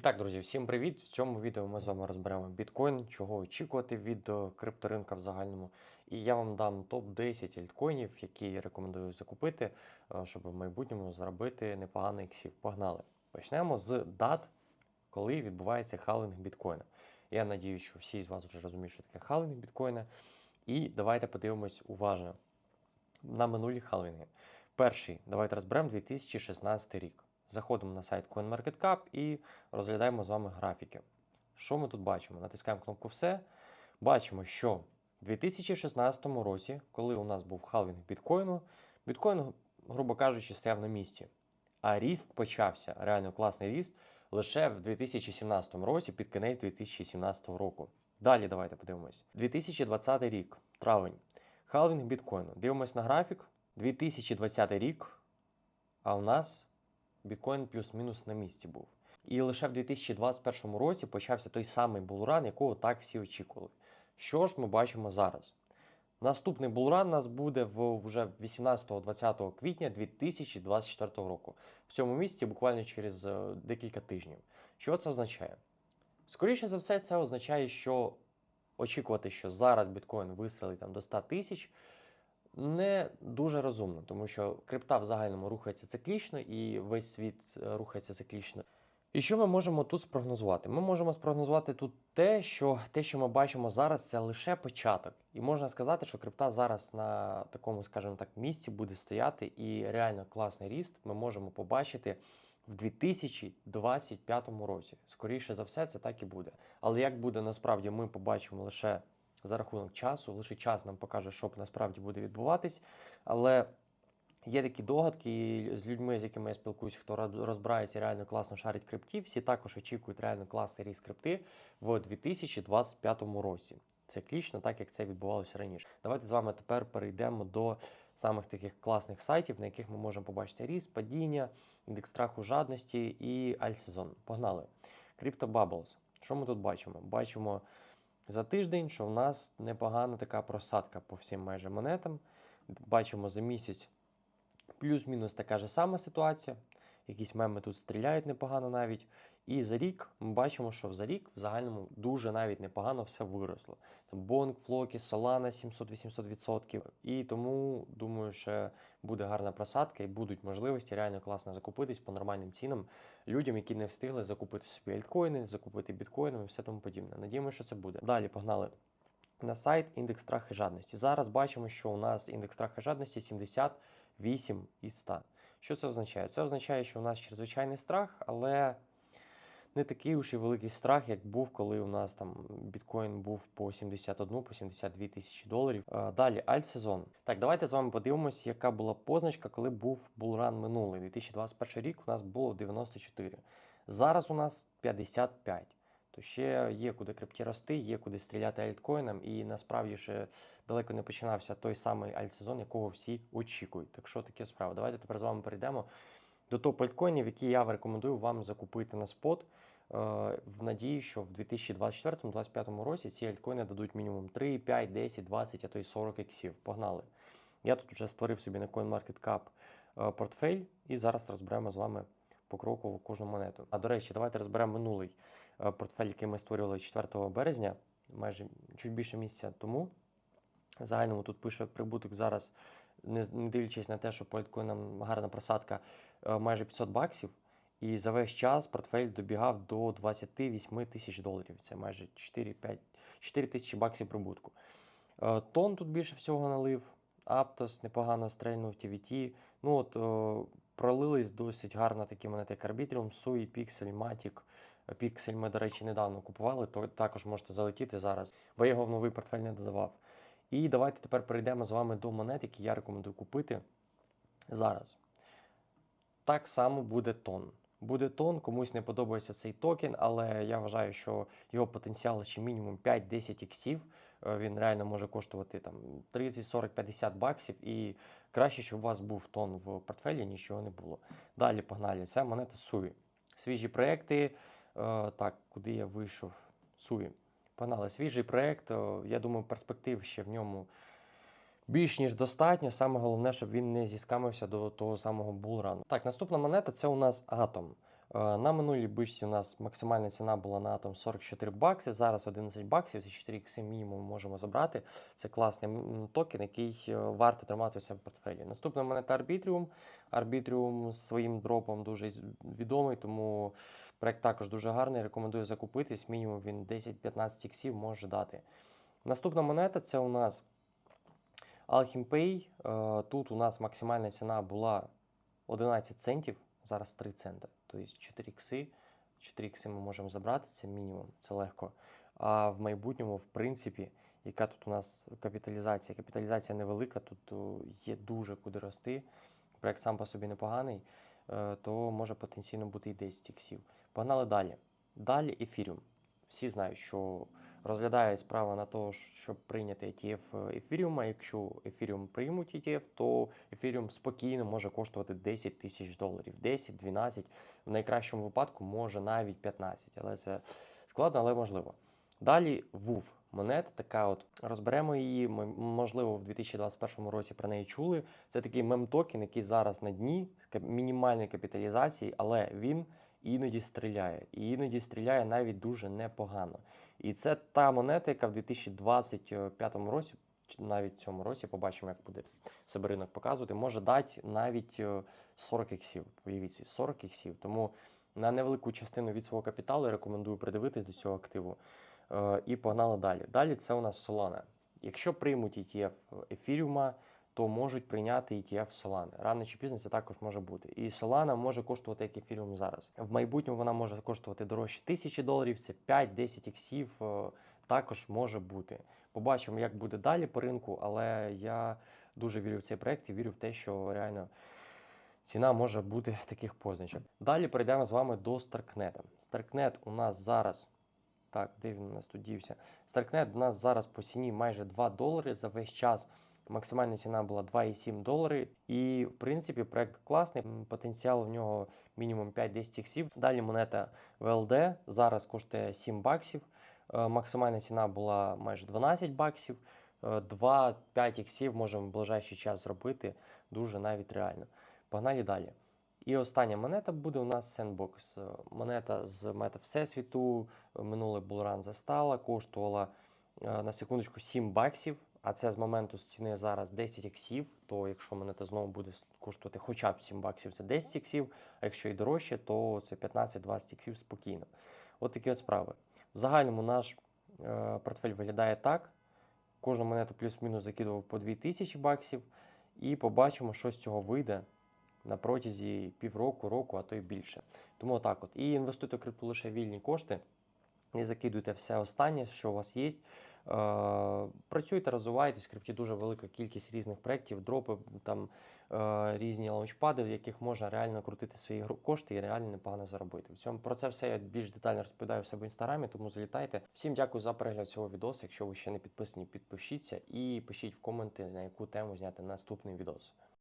І так, друзі, всім привіт! В цьому відео ми з вами розберемо біткоін, чого очікувати від е, крипторинка в загальному. І я вам дам топ-10 альткоїнів, які я рекомендую закупити, е, щоб в майбутньому заробити непоганий іксів. Погнали! Почнемо з дат, коли відбувається халвінг біткоїна. Я надію, що всі з вас вже розуміють, що таке халвінг біткоїна. І давайте подивимось уважно на минулі халвінги. Перший, давайте розберемо 2016 рік. Заходимо на сайт CoinMarketCap і розглядаємо з вами графіки. Що ми тут бачимо? Натискаємо кнопку Все. Бачимо, що в 2016 році, коли у нас був халвінг біткоїну, біткоін, грубо кажучи, стояв на місці. А ріст почався, реально класний ріст, лише в 2017 році, під кінець 2017 року. Далі давайте подивимось. 2020 рік, травень. Халвінг біткоїну. Дивимось на графік. 2020 рік, а у нас біткоін плюс-мінус на місці був. І лише в 2021 році почався той самий булран, якого так всі очікували. Що ж ми бачимо зараз? Наступний булран у нас буде в вже 18-20 квітня 2024 року. В цьому місці буквально через е, декілька тижнів. Що це означає? Скоріше за все, це означає, що очікувати, що зараз біткоін вистрелить там до 100 тисяч, не дуже розумно, тому що крипта в загальному рухається циклічно і весь світ е, рухається циклічно. І що ми можемо тут спрогнозувати? Ми можемо спрогнозувати тут те, що те, що ми бачимо зараз, це лише початок. І можна сказати, що крипта зараз на такому, скажімо так, місці буде стояти, і реально класний ріст ми можемо побачити в 2025 році. Скоріше за все, це так і буде. Але як буде насправді, ми побачимо лише за рахунок часу, лише час нам покаже, що насправді буде відбуватись. Але є такі догадки з людьми, з якими я спілкуюся, хто роз- розбирається реально класно шарить крипті, всі також очікують реально класний ріст крипти в 2025 році. Циклічно, так як це відбувалося раніше. Давайте з вами тепер перейдемо до самих таких класних сайтів, на яких ми можемо побачити ріст, падіння, індекс страху жадності і альтсезон. Погнали. Crypto Bubbles. Що ми тут бачимо? Бачимо за тиждень, що в нас непогана така просадка по всім майже монетам. Бачимо за місяць плюс-мінус така ж сама ситуація. Якісь меми тут стріляють непогано навіть. І за рік ми бачимо, що за рік в загальному дуже навіть непогано все виросло. Бонг, Флокі, Solana 700-800%. І тому думаю, що буде гарна просадка і будуть можливості реально класно закупитись по нормальним цінам людям, які не встигли закупити собі альткоїни, закупити біткоїни і все тому подібне. Надіємося, що це буде. Далі погнали. На сайт індекс страху і жадності. Зараз бачимо, що у нас індекс страху і жадності 78 із 100. Що це означає? Це означає, що у нас чрезвичайний страх, але не такий уж і великий страх, як був, коли у нас там біткоін був по 71, по 72 тисячі доларів. Е, Далі альтсезон. Так, давайте з вами подивимося, яка була позначка, коли був булран минулий. 2021 рік у нас було 94. Зараз у нас 55. То ще є куди крипті рости, є куди стріляти альткоїном, і насправді ще далеко не починався той самий альтсезон, якого всі очікують. Так що таке справа. Давайте тепер з вами перейдемо до топ альткоїнів, які я рекомендую вам закупити на спот. е, В надії, що в 2024-2025 році ці альткоїни дадуть мінімум 3, 5, 10, 20, а то й 40 іксів. Погнали. Я тут вже створив собі на CoinMarketCap е, портфель, і зараз розберемо з вами покроково кожну монету. А до речі, давайте розберемо минулий е, портфель, який ми створювали 4 березня, майже чуть більше місяця тому. Загальному тут пише прибуток зараз, не, дивлячись на те, що по альткоїнам гарна просадка майже 500 баксів. І за весь час портфель добігав до 28 тисяч доларів. Це майже 4-5 4 тисячі баксів прибутку. Е, Тон тут більше всього налив. Аптос непогано стрельнув, TVT. Ну от е, пролились досить гарно такі монети, як Arbitrium, Sui, Pixel, Matic. Pixel ми, до речі, недавно купували, то також можете залетіти зараз, бо я його в новий портфель не додавав. І давайте тепер перейдемо з вами до монет, які я рекомендую купити зараз. Так само буде тон. Буде тон, комусь не подобається цей токен, але я вважаю, що його потенціал ще мінімум 5-10 іксів. Е, Він реально може коштувати там 30, 40, 50 баксів. І краще, щоб у вас був тон в портфелі, нічого не було. Далі погнали. Це монета Суї. Свіжі проекти. Е, Так, куди я вийшов? Суї. Погнали. Свіжий проект. е, Я думаю, перспектив ще в ньому більш ніж достатньо. Саме головне, щоб він не зіскамився до того самого булрану. Так, наступна монета це у нас Атом. Е, На минулій бичці у нас максимальна ціна була на атом 44 бакси. Зараз 11 баксів, це 4 ікси мінімум можемо забрати. Це класний токен, який е, варто тримати у себе в портфелі. Наступна монета. Arbitrium з своїм дропом дуже відомий, тому проект також дуже гарний. Рекомендую закупитись. Мінімум він 10-15 іксів може дати. Наступна монета це у нас Alchemy Pay. Е, Тут у нас максимальна ціна була 11 центів, зараз 3 цента. Тобто 4 ікси. 4 ікси ми можемо забрати, це мінімум, це легко. А в майбутньому, в принципі, яка тут у нас капіталізація? Капіталізація невелика, тут є дуже куди рости. Проект сам по собі непоганий, е, то може потенційно бути і 10 іксів. Погнали далі. Далі ефіріум. Всі знають, що розглядає справа на те, щоб прийняти ETF ефіріума. Якщо ефіріум приймуть ETF, то ефіріум спокійно може коштувати 10 тисяч доларів. 10, 12, в найкращому випадку може навіть 15, але це складно, але можливо. Далі WUF монета, така от розберемо її. Ми, можливо, в 2021 році про неї чули. Це такий мем-токен, який зараз на дні з мінімальної капіталізації, але він іноді стріляє. І іноді стріляє навіть дуже непогано. І це та монета, яка в 2025 році, чи навіть в цьому році, побачимо, як буде себе ринок показувати, може дати навіть е, 40 іксів. Уявіть, собі, 40 іксів. Тому на невелику частину від свого капіталу рекомендую придивитись до цього активу. Е, І погнали далі. Далі це у нас Solana. Якщо приймуть ETF ефіріума, то можуть прийняти ETF Solana. Рано чи пізно це також може бути. І Solana може коштувати як ефіріум зараз. В майбутньому вона може коштувати дорожче тисячі доларів, це 5-10 іксів е, також може бути. Побачимо, як буде далі по ринку, але я дуже вірю в цей проект і вірю в те, що реально ціна може бути таких позначок. Далі перейдемо з вами до Starknet. Starknet у нас зараз. Так, де він у нас тут дівся? Starknet у нас зараз по ціні майже 2 долари за весь час. Максимальна ціна була 2,7 долари. І, в принципі, проект класний. Потенціал в нього мінімум 5-10 іксів. Далі монета VLD зараз коштує 7 баксів. Е, Максимальна ціна була майже 12 баксів. Е, 2-5 іксів можемо в ближайший час зробити. Дуже навіть реально. Погнали далі. І остання монета буде у нас Sandbox. Е, Монета з мета Всесвіту. Минулий булран застала, коштувала е, на секундочку 7 баксів. А це з моменту з ціни зараз 10 іксів. То якщо монета знову буде коштувати хоча б 7 баксів, це 10 іксів. А якщо і дорожче, то це 15-20 іксів спокійно. От такі от справи. В загальному наш е, портфель виглядає так. Кожну монету плюс-мінус закидував по 2000 баксів. І побачимо, що з цього вийде на протязі півроку, року, а то й більше. Тому отак от. І інвестуйте в крипту лише вільні кошти. Не закидуйте все останнє, що у вас є. Е, працюйте, розвивайтесь. Крипті дуже велика кількість різних проєктів, дропи, там е, різні лаунчпади, в яких можна реально крутити свої кошти і реально непогано заробити. В цьому про це все я більш детально розповідаю в себе в інстаграмі, тому залітайте. Всім дякую за перегляд цього відео. Якщо ви ще не підписані, підпишіться і пишіть в коменти, на яку тему зняти наступний відос.